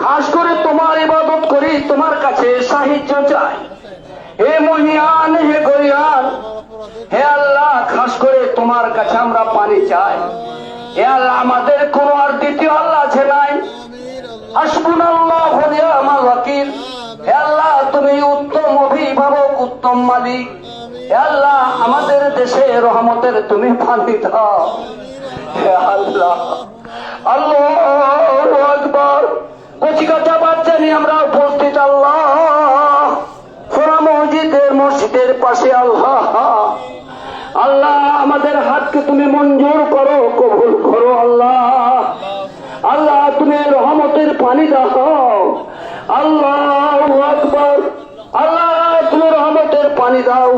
খাস করে তোমার ইবাদত করি, তোমার কাছে সাহায্য চাই। হে মহিয়ান, হে গরিয়ান, হে আল্লাহ, খাস করে তোমার কাছে আমরা পানি চাই। হে আল্লাহ, আমাদের কোন আর দ্বিতীয় আল্লাহ আছে নাই। হাসবুন আল্লাহ আমার ওয়াকিল। হে আল্লাহ, তুমি উত্তম অভিভাবক, উত্তম মালিক। হে আল্লাহ, আমাদের দেশে রহমতের তুমি পানি দাও। হে আল্লাহ আল্লাহ। মসজিদের পাশে আল্লাহ। আল্লাহ, আমাদের হাতকে তুমি মঞ্জুর করো, কবুল করো আল্লাহ। আল্লাহ, তুমি রহমতের পানি দাও। আল্লাহ আল্লাহ, তুমি রহমতের পানি দাও।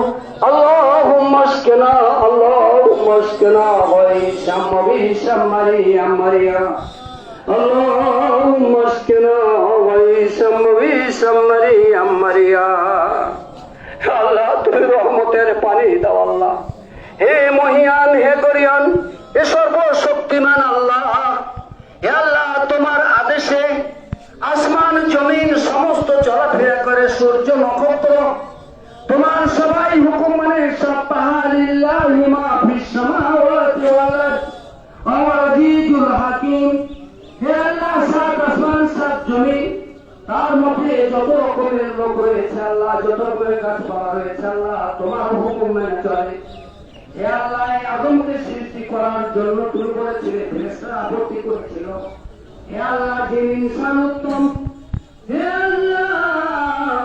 আল্লাহ মাসকেনা আল্লাহ মাসকেনা হয় শ্যামবি শ্যামারি আমারিয়া আল্লাহ মাসকেনা হয় শ্যামবি শ্যামারি আমারিয়া আল্লাহ, তুমি রহমতের পানি দাও আল্লাহ। হে মহিয়ান, হে গরিয়ান হে সর্বশক্তিমান আল্লাহ। হে আল্লাহ, তোমার আদেশে আসমান, জমিন, সমস্ত চলাফেরা করে সূর্য, নক্ষত্র। তোমার সবাই হুকুম মানে সব ওয়া আজিজুল হাকিম। তার মধ্যে যত রকমের লোক রয়েছে আল্লাহ, যত রকমের কাজ করা রয়েছে আল্লাহ, তোমার হুকুম মেনে চলে। হে আল্লাহ আদমকে সৃষ্টি করার জন্য তুমি আপত্তি করেছিল। হে আল্লাহ যে ইনসান উত্তম, হে আল্লাহ,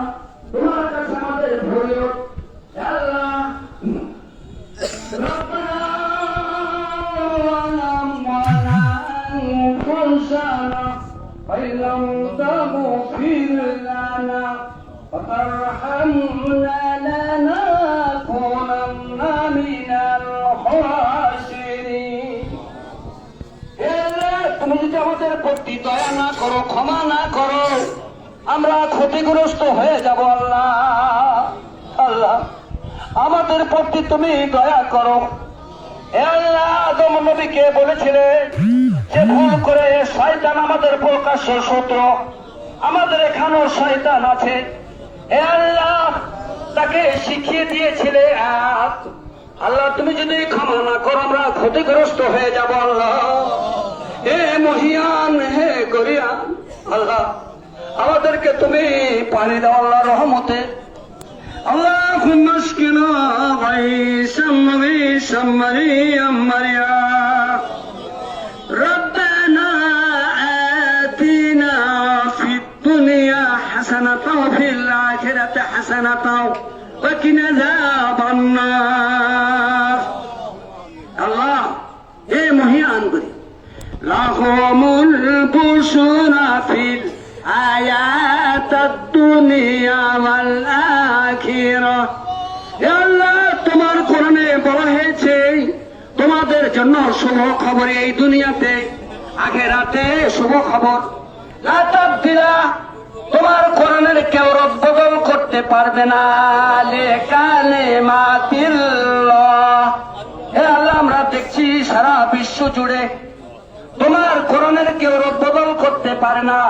তোমার কাছে আমাদের আল্লাহ, রব্বানা ফাইলাম وترحمنا لنكونن من الخاسرين হে আল্লাহ, তুমি যদি আমাদের প্রতি দয়া না করো ক্ষমা না করো আমরা ক্ষতিগ্রস্ত হয়ে যাব আল্লাহ আল্লাহ আমাদের প্রতি তুমি দয়া করো হে আল্লাহ আদম নবীকে বলেছিলে যে ভুল করে শয়তান আমাদের প্রকাশ্য শত্রু আমাদের এখানেও শয়তান আছে হে আল্লাহ, তাকে শিখিয়ে দিয়েছিলে আল্লাহ, তুমি যদি ক্ষমা না করো, আমরা ক্ষতিগ্রস্ত হয়ে যাব, আল্লাহ। হে মহিয়ান, হে গরিয়ান, আল্লাহ, আমাদেরকে তুমি পানি দাও, আল্লাহ, রহমতে। আল্লাহ মুশকিল ভাই সাম্মারি সাম্মারি আম্মারি حسنة وفي الآخرة حسنة وقنا عذاب النار الله ايه مهيان قري لهم البشرى في الآيات الدنيا والآخرة يا الله তোমার কোরআনে বলা হয়েছে তোমাদের জন্য শুভ খবর এই দুনিয়াতে আখেরাতে শুভ খবর লা তাবদিলা তোমার পারবে না আল্লাহ, আমরা দেখছি সারা বিশ্ব জুড়ে তোমার কোরআনের কেউ বদল করতে পারে না।